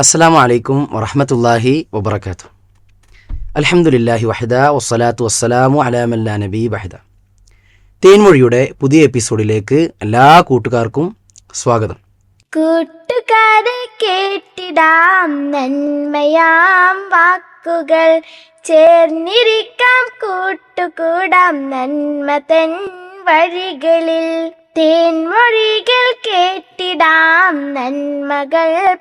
അസ്സാം വലൈക്കും വറഹമത്തല്ലാഹി വബർക്കാത്തു അലഹമുല്ലാഹി വഹദ വസ്സലാത്തു വസ്സലാമു അലാമല്ലാ നബി വഹദ തേൻമൊഴിയുടെ പുതിയ എപ്പിസോഡിലേക്ക് എല്ലാ കൂട്ടുകാർക്കും സ്വാഗതം. കൂട്ടുകാരെ കേട്ടിടാം നന്മയാം വാക്കുകൾ. ചേർന്നിരിക്കാം നന്മകൾ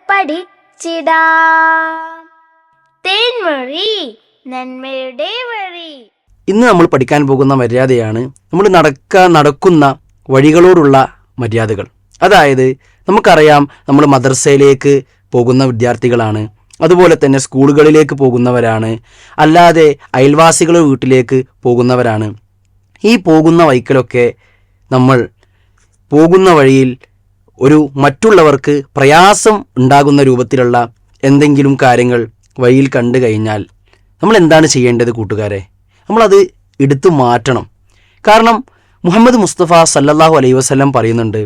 ഇന്ന് നമ്മൾ പഠിക്കാൻ പോകുന്ന മര്യാദയാണ് നമ്മൾ നടക്ക നടക്കുന്ന വഴികളോടുള്ള മര്യാദകൾ. അതായത് നമുക്കറിയാം നമ്മൾ മദ്രസയിലേക്ക് പോകുന്ന വിദ്യാർത്ഥികളാണ്. അതുപോലെ തന്നെ സ്കൂളുകളിലേക്ക് പോകുന്നവരാണ്. അല്ലാതെ അയൽവാസികളുടെ വീട്ടിലേക്ക് പോകുന്നവരാണ്. ഈ പോകുന്ന വൈക്കലൊക്കെ നമ്മൾ പോകുന്ന വഴിയിൽ ഒരു മറ്റുള്ളവർക്ക് പ്രയാസം ഉണ്ടാകുന്ന രൂപത്തിലുള്ള എന്തെങ്കിലും കാര്യങ്ങൾ വഴിയിൽ കണ്ടു കഴിഞ്ഞാൽ നമ്മൾ എന്താണ് ചെയ്യേണ്ടത് കൂട്ടുകാരെ? നമ്മളത് എടുത്തു മാറ്റണം. കാരണം മുഹമ്മദ് മുസ്തഫ സല്ലല്ലാഹു അലൈഹി വസല്ലം പറയുന്നുണ്ട്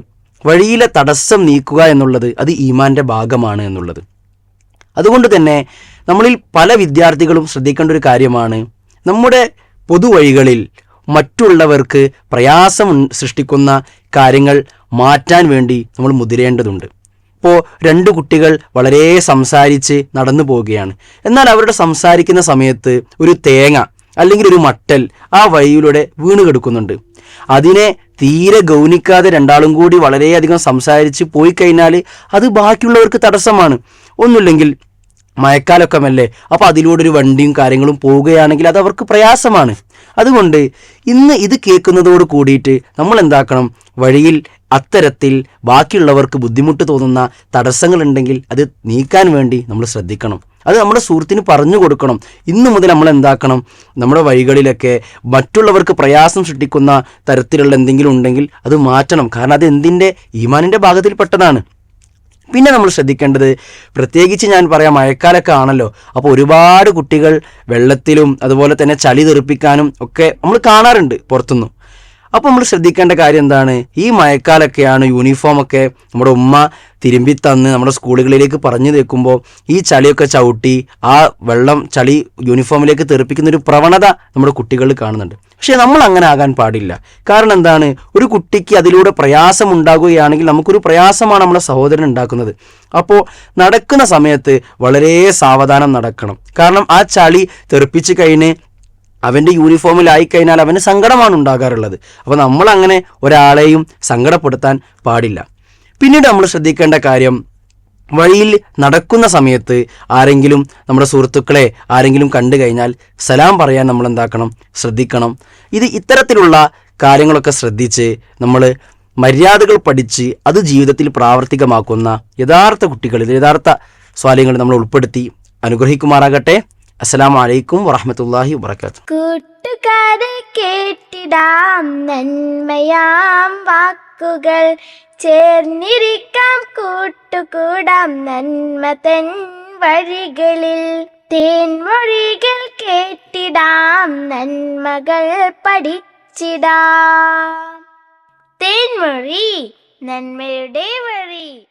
വഴിയിലെ തടസ്സം നീക്കുക എന്നുള്ളത് അത് ഈമാന്റെ ഭാഗമാണ് എന്നുള്ളത്. അതുകൊണ്ട് തന്നെ നമ്മളിൽ പല വിദ്യാർത്ഥികളും ശ്രദ്ധിക്കേണ്ട ഒരു കാര്യമാണ് നമ്മുടെ പൊതുവഴികളിൽ മറ്റുള്ളവർക്ക് പ്രയാസം സൃഷ്ടിക്കുന്ന കാര്യങ്ങൾ മാറ്റാൻ വേണ്ടി നമ്മൾ മുതിരേണ്ടതുണ്ട്. ഇപ്പോൾ രണ്ട് കുട്ടികൾ വളരെ സംസാരിച്ച് നടന്നു പോവുകയാണ്. എന്നാൽ അവരുടെ സംസാരിക്കുന്ന സമയത്ത് ഒരു തേങ്ങ അല്ലെങ്കിൽ ഒരു മട്ടൽ ആ വഴിയിലൂടെ വീണ് കിടക്കുന്നുണ്ട്. അതിനെ തീരെ ഗൗനിക്കാതെ രണ്ടാളും കൂടി വളരെയധികം സംസാരിച്ച് പോയി കഴിഞ്ഞാൽ അത് ബാക്കിയുള്ളവർക്ക് തടസ്സമാണ്. ഒന്നുമില്ലെങ്കിൽ മഴക്കാലമൊക്കെ അപ്പോൾ അതിലൂടെ ഒരു വണ്ടിയും കാര്യങ്ങളും പോവുകയാണെങ്കിൽ അത് അവർക്ക് പ്രയാസമാണ്. അതുകൊണ്ട് ഇന്ന് ഇത് കേൾക്കുന്നതോട് കൂടിയിട്ട് നമ്മൾ എന്താക്കണം? വഴിയിൽ അത്തരത്തിൽ ബാക്കിയുള്ളവർക്ക് ബുദ്ധിമുട്ട് തോന്നുന്ന തടസ്സങ്ങളുണ്ടെങ്കിൽ അത് നീക്കാൻ വേണ്ടി നമ്മൾ ശ്രദ്ധിക്കണം. അത് നമ്മുടെ സുഹൃത്തിന് പറഞ്ഞു കൊടുക്കണം. ഇന്നു മുതൽ നമ്മൾ എന്താക്കണം? നമ്മുടെ വഴികളിലൊക്കെ മറ്റുള്ളവർക്ക് പ്രയാസം സൃഷ്ടിക്കുന്ന തരത്തിലുള്ള എന്തെങ്കിലും ഉണ്ടെങ്കിൽ അത് മാറ്റണം. കാരണം അത് എന്തിന്റെ ഈമാനിന്റെ ഭാഗത്തിൽപ്പെട്ടതാണ്. പിന്നെ നമ്മൾ ശ്രദ്ധിക്കേണ്ടത് പ്രത്യേകിച്ച് ഞാൻ പറയാം മഴക്കാലമൊക്കെ ആണല്ലോ. അപ്പോൾ ഒരുപാട് കുട്ടികൾ വെള്ളത്തിലും അതുപോലെ തന്നെ ചളി തെറിപ്പിക്കാനും ഒക്കെ നമ്മൾ കാണാറുണ്ട് പുറത്തുനിന്ന്. അപ്പോൾ നമ്മൾ ശ്രദ്ധിക്കേണ്ട കാര്യം എന്താണ്? ഈ മഴക്കാലൊക്കെയാണ് യൂണിഫോമൊക്കെ നമ്മുടെ ഉമ്മ തിരുമ്പി തന്ന് നമ്മുടെ സ്കൂളുകളിലേക്ക് പറഞ്ഞു തേക്കുമ്പോൾ ഈ ചളിയൊക്കെ ചവിട്ടി ആ വെള്ളം ചളി യൂണിഫോമിലേക്ക് തെറിപ്പിക്കുന്ന ഒരു പ്രവണത നമ്മുടെ കുട്ടികളിൽ കാണുന്നുണ്ട്. പക്ഷേ നമ്മൾ അങ്ങനെ ആകാൻ പാടില്ല. കാരണം എന്താണ്? ഒരു കുട്ടിക്ക് അതിലൂടെ പ്രയാസം ഉണ്ടാകുകയാണെങ്കിൽ നമുക്കൊരു പ്രയാസമാണ് നമ്മുടെ സഹോദരൻ ഉണ്ടാക്കുന്നത്. അപ്പോൾ നടക്കുന്ന സമയത്ത് വളരെ സാവധാനം നടക്കണം. കാരണം ആ ചളി തെറിപ്പിച്ച് കഴിഞ്ഞ് അവന്റെ യൂണിഫോമിലായി കഴിഞ്ഞാൽ അവന് സങ്കടമാണ് ഉണ്ടാകാറുള്ളത്. അപ്പോൾ നമ്മൾ അങ്ങനെ ഒരാളെയും സങ്കടപ്പെടുത്താൻ പാടില്ല. പിന്നീട് നമ്മൾ ശ്രദ്ധിക്കേണ്ട കാര്യം വഴിയിൽ നടക്കുന്ന സമയത്ത് ആരെങ്കിലും നമ്മുടെ സുഹൃത്തുക്കളെ ആരെങ്കിലും കണ്ടു കഴിഞ്ഞാൽ സലാം പറയാൻ നമ്മൾ എന്താക്കണം? ശ്രദ്ധിക്കണം. ഇത് ഇത്തരത്തിലുള്ള കാര്യങ്ങളൊക്കെ ശ്രദ്ധിച്ച് നമ്മൾ മര്യാദകൾ പഠിച്ച് അത് ജീവിതത്തിൽ പ്രാവർത്തികമാക്കുന്ന യഥാർത്ഥ കുട്ടികളിൽ യഥാർത്ഥ സ്വാലയങ്ങൾ നമ്മൾ ഉൾപ്പെടുത്തി അനുഗ്രഹിക്കുമാറാകട്ടെ. അസ്സലാമു അലൈക്കും വറഹമത്തല്ലാഹി വബർക്കാത്തു കൂട്ടുകാരെ കേട്ടിടാം നന്മയാം വാക്കുകൾ. ചേർന്നിരിക്കാം കൂട്ടുകൂടാം നന്മ തൻ വഴികളിൽ. തേൻമൊഴികൾ കേട്ടിടാം നന്മകൾ പഠിച്ചിടാം. തേൻമൊഴി നന്മയുടെ വഴി.